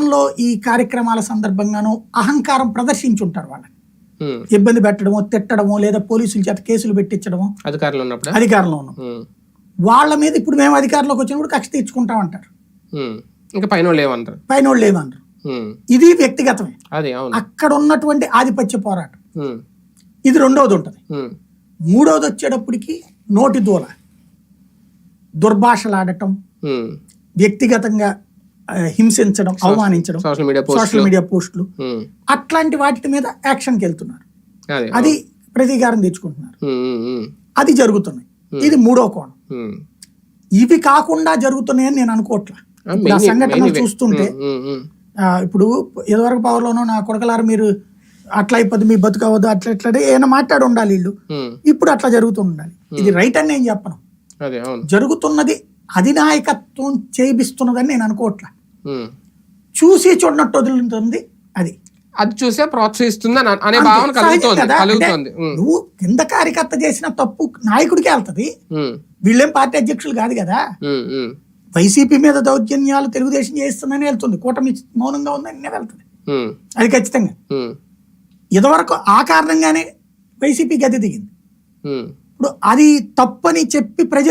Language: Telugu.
గతంలో ఈ కార్యక్రమాల సందర్భంగానూ అహంకారం ప్రదర్శించుంటారు వాళ్ళని. ఇబ్బంది పెట్టడమో తిట్టడమో లేదా పోలీసుల చేత కేసులు పెట్టించడమో అధికారంలో ఉన్నప్పుడు? అధికారంలో ఉన్నాం. వాళ్ళ మీద ఇప్పుడు మేము అధికారంలోకి వచ్చినప్పుడు కక్ష తీర్చుకుంటాం అంటారు ఇంకా పైన ఏమంటారు పైన. ఇది వ్యక్తిగతమే. అక్కడ ఉన్నటువంటి ఆధిపత్య పోరాటం. ఇది రెండవది ఉంటుంది. మూడవది వచ్చేటప్పటికి నోటి దూల. దుర్భాషలాడటం. వ్యక్తిగతంగా హింసించడం అవమానించడం social media post social media పోస్టులు. అట్లాంటి వాటి మీద యాక్షన్కి వెళ్తున్నారు అదే ప్రతీకారం తెచ్చుకుంటున్నారు ఉమ్. ఉమ్. ఉమ్. అది జరుగుతున్నాయి ఇది మూడో కోణం. ఇవి కాకుండా జరుగుతున్నాయని నేను అనుకోవట్లా ఆ, సంఘటన ఇవే. చూస్తుంటే ఇప్పుడు ఇదివరకు పవర్లోనూ నా కొడకలారు మీరు అట్లా అయిపోద్ది మీ బతుకవద్దు అట్లా ఇట్లా ఏమైనా మాట్లాడి ఉండాలి వీళ్ళు. ఇప్పుడు అట్లా జరుగుతూ ఉండాలి ఇది రైట్ అని నేను చెప్పను జరుగుతున్నది అధినాయకత్వం చేయిస్తున్నదని నేను అనుకోవట్లా. చూసి చూడనట్టు వదులుతుంది అది అది చూసే ప్రోత్సహిస్తుంది అని. భావన కలుగుతోంది. కలుగుతోంది అంటే నువ్వు కింద కార్యకర్త చేసిన తప్పు నాయకుడికే వెళ్తది ఉమ్. వీళ్ళేం పార్టీ అధ్యక్షులు కాదు కదా. వైసీపీ మీద దౌర్జన్యాలు తెలుగుదేశం చేస్తుందని వెళ్తుంది కూటమి మౌనంగా ఉందని వెళ్తుంది. అది ఖచ్చితంగా. ఇదివరకు ఆ కారణంగానే వైసీపీ గది దిగింది. ఇప్పుడు అది తప్పని చెప్పి ప్రజలు